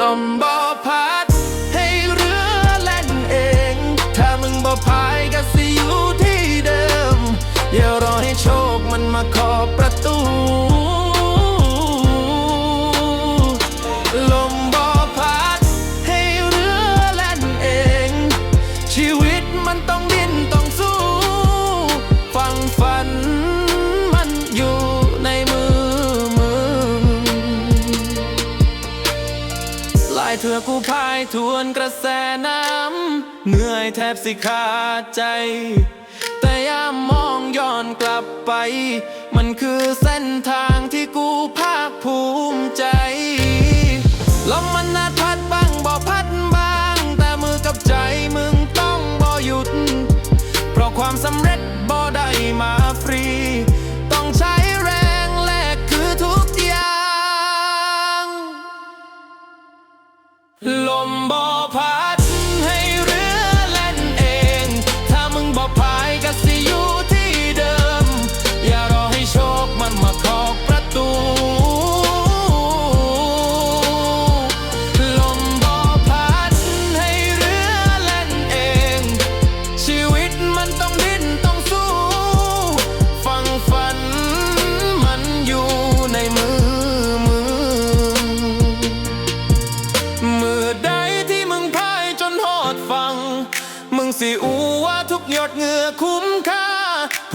ล ลายเถื่อกูพายทวนกระแสน้ำเหนื่อยแทบสิขาดใจ แต่ยามมองย้อนกลับไป มันคือเส้นทางที่กูภาคภูมิใจลมมันนา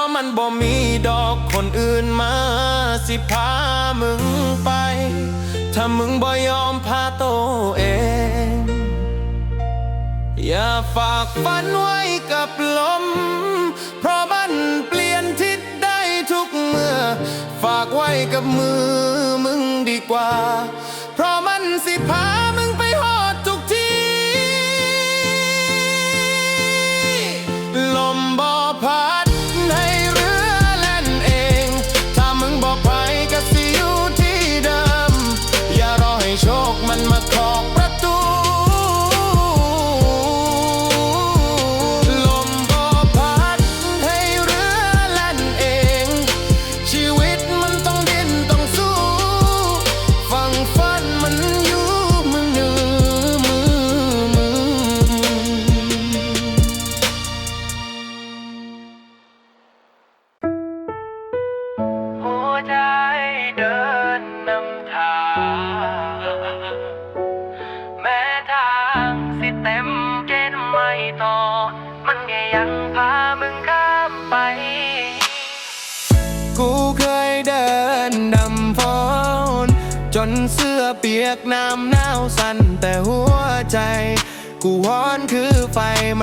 ราะมันบ่มีดอกคนอื่นมาสิพามึงไป ถ้ามึงบ่ยอมพาโตเอง อย่าฝากฝันไว้กับลม เพราะมันเปลี่ยนทิศได้ทุกเมื่อ ฝากไว้กับมือมึงดีกว่า เพราะมันสิพา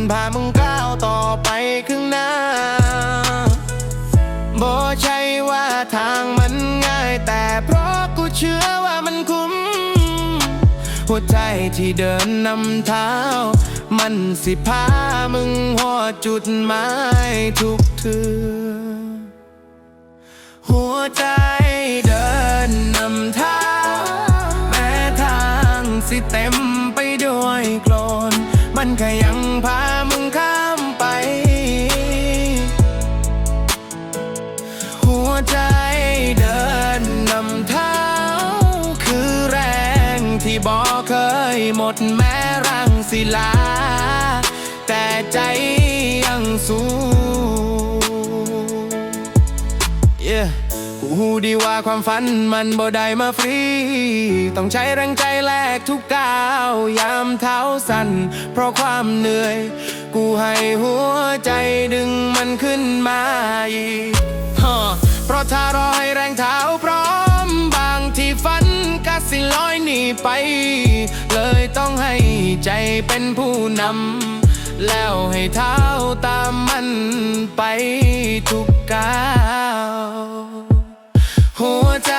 นพามึงก้าวต่อไปข้างหน้าบ่ใช่ว่าทางมันง่าย แต่เพราะกูเชื่อว่ามันคุ้ม หัวใจที่เดินนำเท้า มันสิพามึงหอดจุดหมายทุกเทือหัวใจเดินนำทาา แต่ใจยังสู้ Yeah กูหูดีว่าความฝันมันบ่ได้มาฟรี ต้องใช้แรงใจแลกทุกก้าว ยามเท้าสั่นเพราะความเหนื่อย กูให้หัวใจดึงมันขึ้นมาอีกเพราะถ้ารอให้แรงเท้า สิลอยหนีไป เลยต้องให้ใจเป็นผู้นำ แล้วให้เท้าตามมันไปทุกก้าวหัวใจ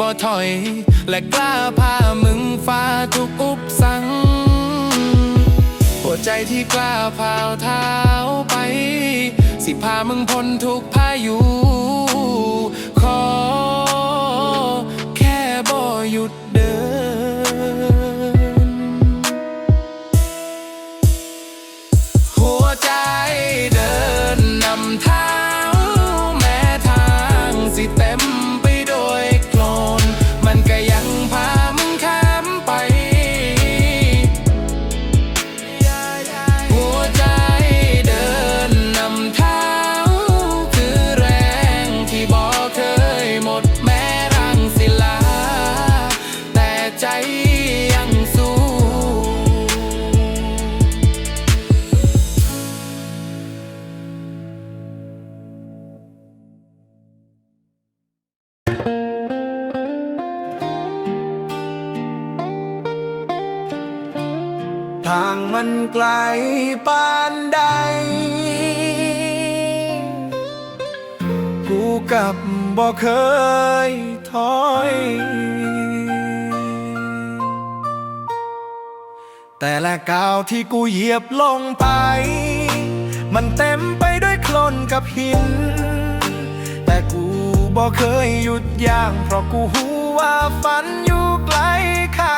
บ่ถอย และกล้าพามึงฟ้าทุกอุปสรรคหัวใจที่กล้าพาวเท้าไป สิพามึงพ้นทุกพายุ ไกลปานใดกูกับบ่เคยถอย แต่ละก้าวที่กูเหยียบลงไป มันเต็มไปด้วยโคลนกับหิน แต่กูบ่เคยหยุดย่างเพราะกูหูว่าฝันอยู่ไกลข้างหน้า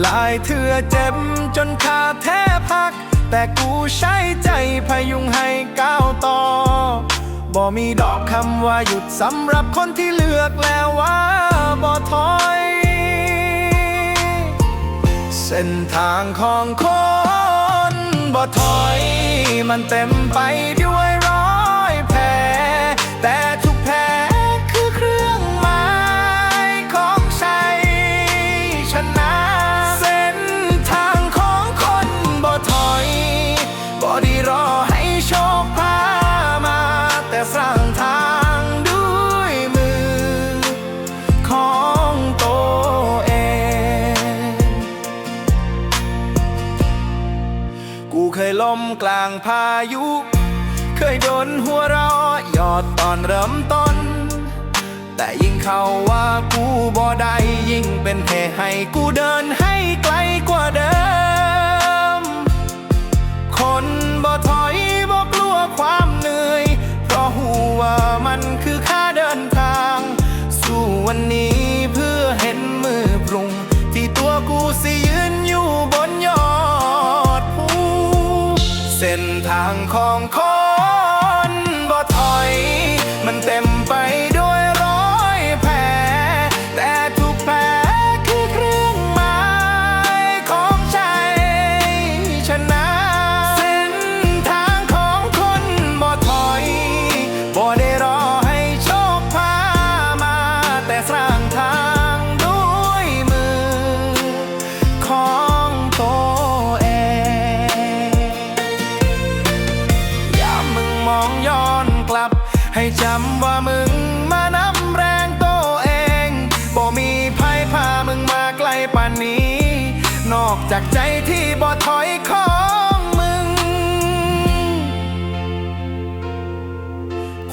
หลายเถื่อเจ็บจนขาแทบพัก แต่กูใช้ใจพยุงให้ก้าวต่อ บ่มีดอกคำว่าหยุดสำหรับคนที่เลือกแล้วว่าบ่ถอย เส้นทางของคนบ่ถอย มันเต็มไปด้วยรอยแผลแต่างพายุ เคยโดนหัวเราะหยอดตอนเริ่มต้น แต่ยิ่งเขาว่ากูบ่ได้ยิ่งเป็นเหตุให้กูเดินให้ไกลกว่าเดิม คนบ่ถอย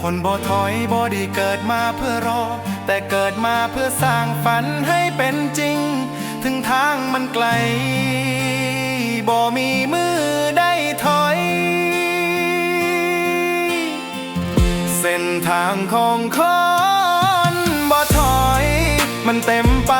คนบ่ถอยบ่ได้เกิดมาเพื่อรอ แต่เกิดมาเพื่อสร้างฝันให้เป็นจริง ถึงทางมันไกล บ่มีมือได้ถอย เส้นทางของคนบ่ถอย มันเต็มไป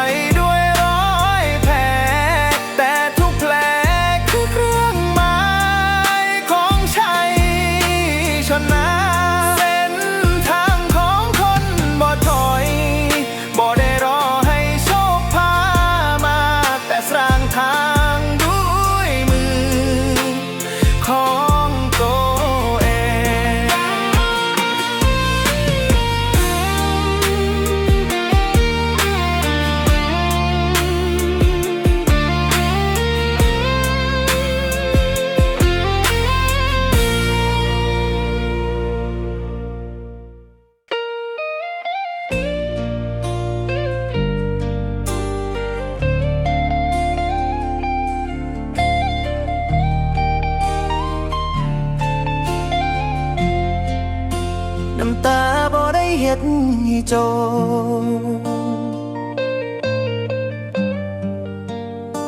จ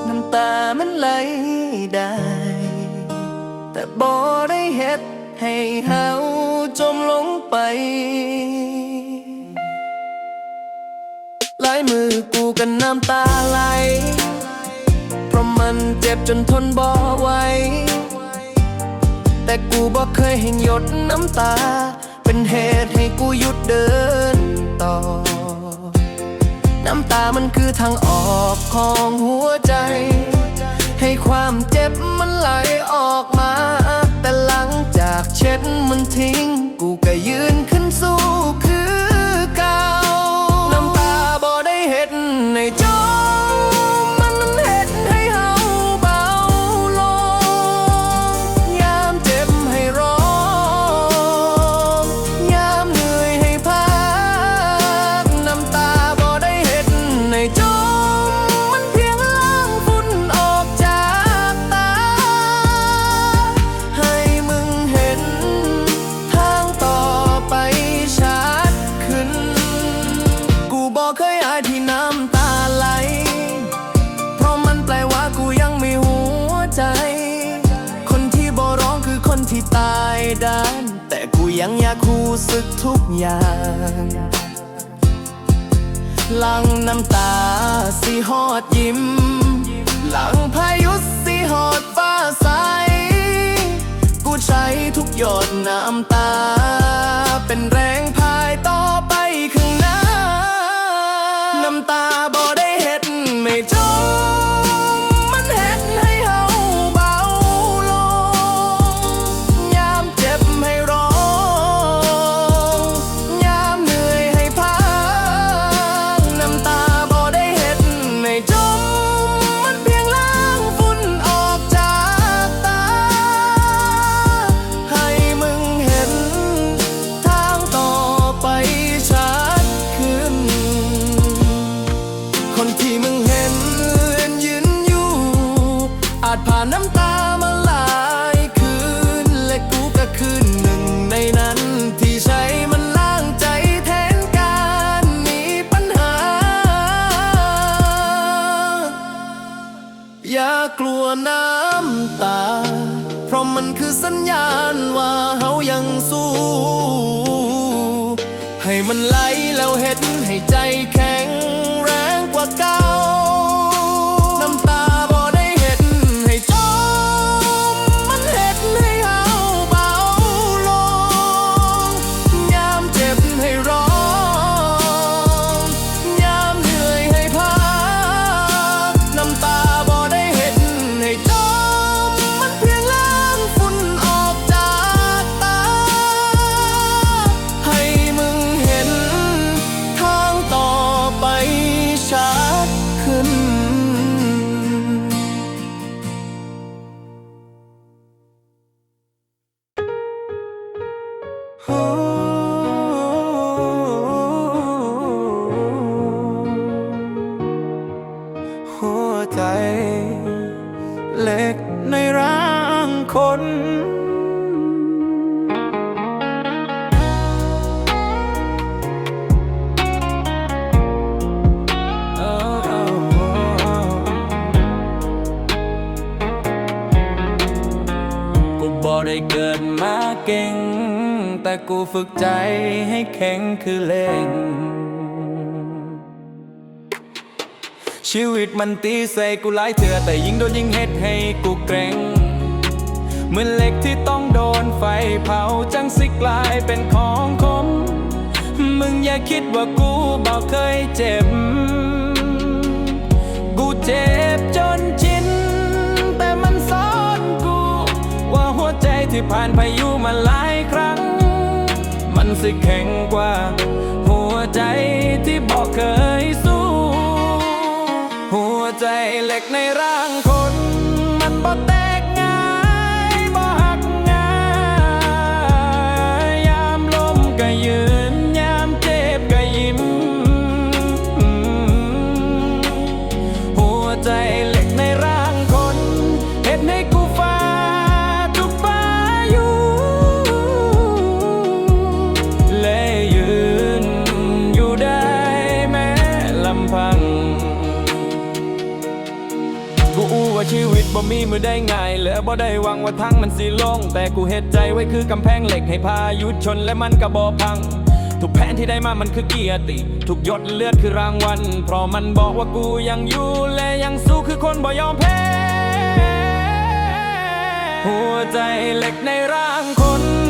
น้ำตามันไหลได้ แต่บ่ได้เฮ็ดให้เฮาจมลงไป หลายมือกูกันน้ำตาไหล เพราะมันเจ็บจนทนบ่ไหวแต่กูบ่เคยให้หยดน้ำตา เป็นเหตุให้กูหยุดเดิน ต่อ น้ำตามันคือทางออกของหัวใจ ให้ความเจ็บมันไหลออกมา แต่หลังจากเช็ดมันทิ้ง กูก็ยืนขึ้นสู้ หยดน้ำตา เล็กในร่างคนกูบ่ได้เกิดมาเก่ง แต่กูฝึกใจให้แข็งคือเล่ง ชีวิตมันตีใส่กูหลายเถื่อแต่ยิ่งโดนยิ่งเฮ็ดให้กูเกรงเหมือนเหล็กที่ต้องโดนไฟเผาจังสิกลายเป็นของคม มึงอย่าคิดว่ากูบอกเคยเจ็บ กูเจ็บจนชินแต่มันสอนกู ว่าหัวใจที่ผ่านพายุมาหลายครั้ง มันสิแข็งกว่า หัวใจที่บอกเคยสู้ ใจเหล็กในร่างคนมันบ่เต อได้ง่ายและบ่ได้หวังว่าทั้งมันสิลง แต่กูเฮ็ดใจไว้คือกำแพงเหล็กให้พายุชนและมันก็บ่พัง ทุกแผนที่ได้มามันคือเกียรติ ทุกหยดเลือดคือรางวัล เพราะมันบอกว่ากูยังอยู่และยังสู้คือคนบ่ยอมแพ้ หัวใจเหล็กในร่างคน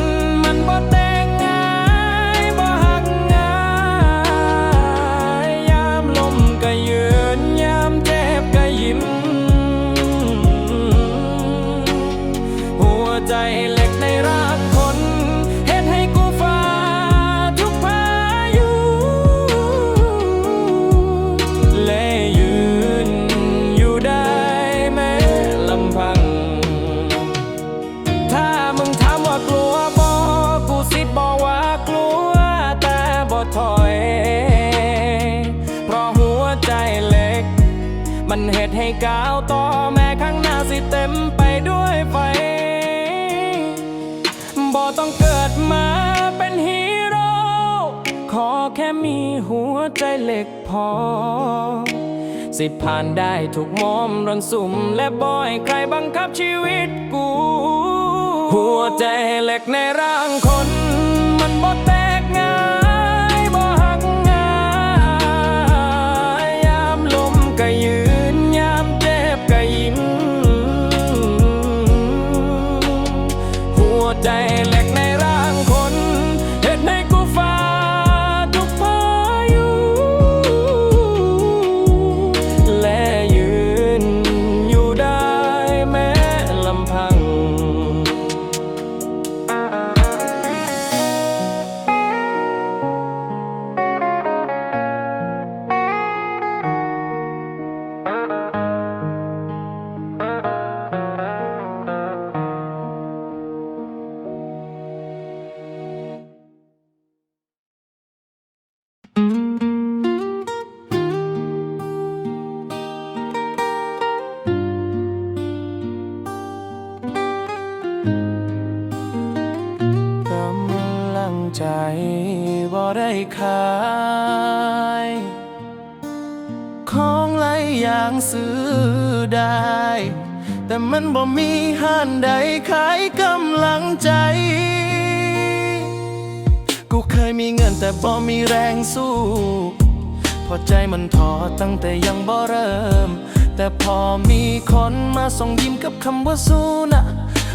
แค่มีหัวใจเหล็กพอ สิผ่านได้ทุกมอมรอนสุ่มและบ่อยใครบังคับชีวิตกู หัวใจเหล็กในร่างคน อยอย่างซื้อได้ แต่มันบ่มีห้านใดขายกำลังใจ กูเคยมีเงินแต่บ่มีแรงสู้ พอใจมันท้อตั้งแต่ยังบ่เริ่ม แต่พอมีคนมาส่งยิ้มกับคำว่าสู้นะ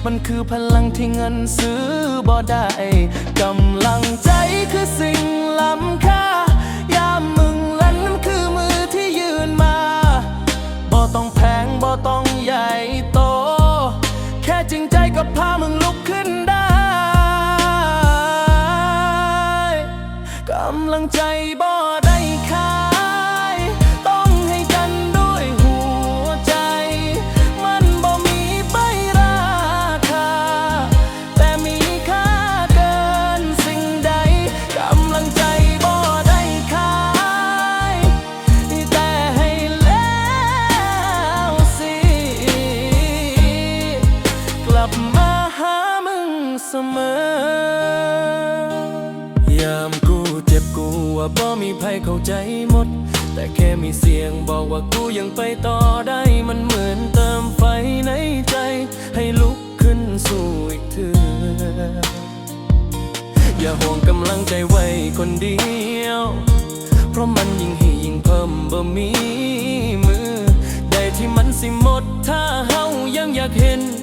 มันคือพลังที่เงินซื้อบ่ได้ กำลังใจคือสิ่งล้ำค่า แพ ใจไว้คนเดียว เพราะมันยิ่งให้ยิ่งเพิ่มบ่มีมือ ได้ที่มันสิหมดถ้าเฮายังอยากเห็นคน